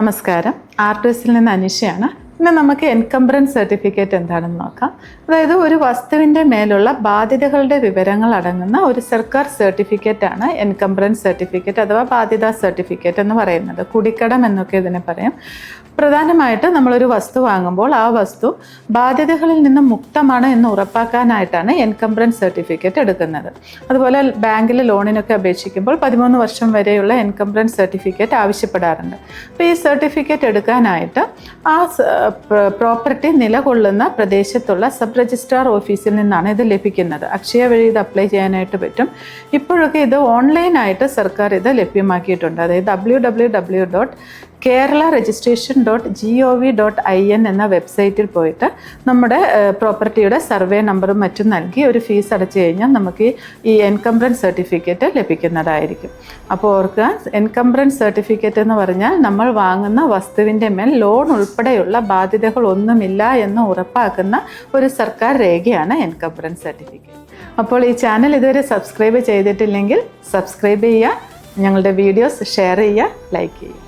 നമസ്കാരം. ആർട്ടിസ്റ്റിൽ നിന്ന് അനിഷയാണ്. ഇന്ന് നമുക്ക് എൻകംബ്രൻസ് സർട്ടിഫിക്കറ്റ് എന്താണെന്ന് നോക്കാം. അതായത് ഒരു വസ്തുവിന്റെ മേലുള്ള ബാധ്യതകളുടെ വിവരങ്ങൾ അടങ്ങുന്ന ഒരു സർക്കാർ സർട്ടിഫിക്കറ്റ് ആണ് എൻകംബ്രൻസ് സർട്ടിഫിക്കറ്റ് അഥവാ ബാധ്യതാ സർട്ടിഫിക്കറ്റ് എന്ന് പറയുന്നത്. കുടിക്കടം എന്നൊക്കെ ഇതിനെ പറയാം. പ്രധാനമായിട്ട് നമ്മളൊരു വസ്തു വാങ്ങുമ്പോൾ ആ വസ്തു ബാധ്യതകളിൽ നിന്ന് മുക്തമാണ് എന്ന് ഉറപ്പാക്കാനായിട്ടാണ് എൻകംബ്രൻസ് സർട്ടിഫിക്കറ്റ് എടുക്കുന്നത്. അതുപോലെ ബാങ്കിൽ ലോണിനൊക്കെ അപേക്ഷിക്കുമ്പോൾ പതിമൂന്ന് വർഷം വരെയുള്ള എൻകംബ്രൻസ് സർട്ടിഫിക്കറ്റ് ആവശ്യപ്പെടാറുണ്ട്. അപ്പോൾ ഈ സർട്ടിഫിക്കറ്റ് എടുക്കാനായിട്ട് ആ പ്രോപ്പർട്ടി നിലകൊള്ളുന്ന പ്രദേശത്തുള്ള സബ് രജിസ്ട്രാർ ഓഫീസിൽ നിന്നാണ് ഇത് ലഭിക്കുന്നത്. അക്ഷയ വഴി ഇത് അപ്ലൈ ചെയ്യാനായിട്ട് പറ്റും. ഇപ്പോഴൊക്കെ ഇത് ഓൺലൈനായിട്ട് സർക്കാർ ഇത് ലഭ്യമാക്കിയിട്ടുണ്ട്. അതായത് W W W dot Kerala registration dot G O V dot I N എന്ന വെബ്സൈറ്റിൽ പോയിട്ട് നമ്മുടെ പ്രോപ്പർട്ടിയുടെ സർവേ നമ്പറും മറ്റും നൽകി ഒരു ഫീസ് അടച്ചു കഴിഞ്ഞാൽ നമുക്ക് ഈ എൻകംബ്രൻസ് സർട്ടിഫിക്കറ്റ് ലഭിക്കുന്നതായിരിക്കും. അപ്പോൾ ഓർക്കുക എൻകംബ്രൻസ് സർട്ടിഫിക്കറ്റ് എന്ന് പറഞ്ഞാൽ നമ്മൾ വാങ്ങുന്ന വസ്തുവിന്റെ മേൽ ലോൺ ഉൾപ്പെടെയുള്ള ബാധ്യതകളൊന്നുമില്ല എന്ന് ഉറപ്പാക്കുന്ന ഒരു സർക്കാർ രേഖയാണ് എൻകംബ്രൻസ് സർട്ടിഫിക്കറ്റ് അപ്പോൾ ഈ ചാനൽ ഇതുവരെ സബ്സ്ക്രൈബ് ചെയ്തിട്ടില്ലെങ്കിൽ സബ്സ്ക്രൈബ് ചെയ്യുക ഞങ്ങളുടെ വീഡിയോസ് ഷെയർ ചെയ്യുക ലൈക്ക് ചെയ്യുക.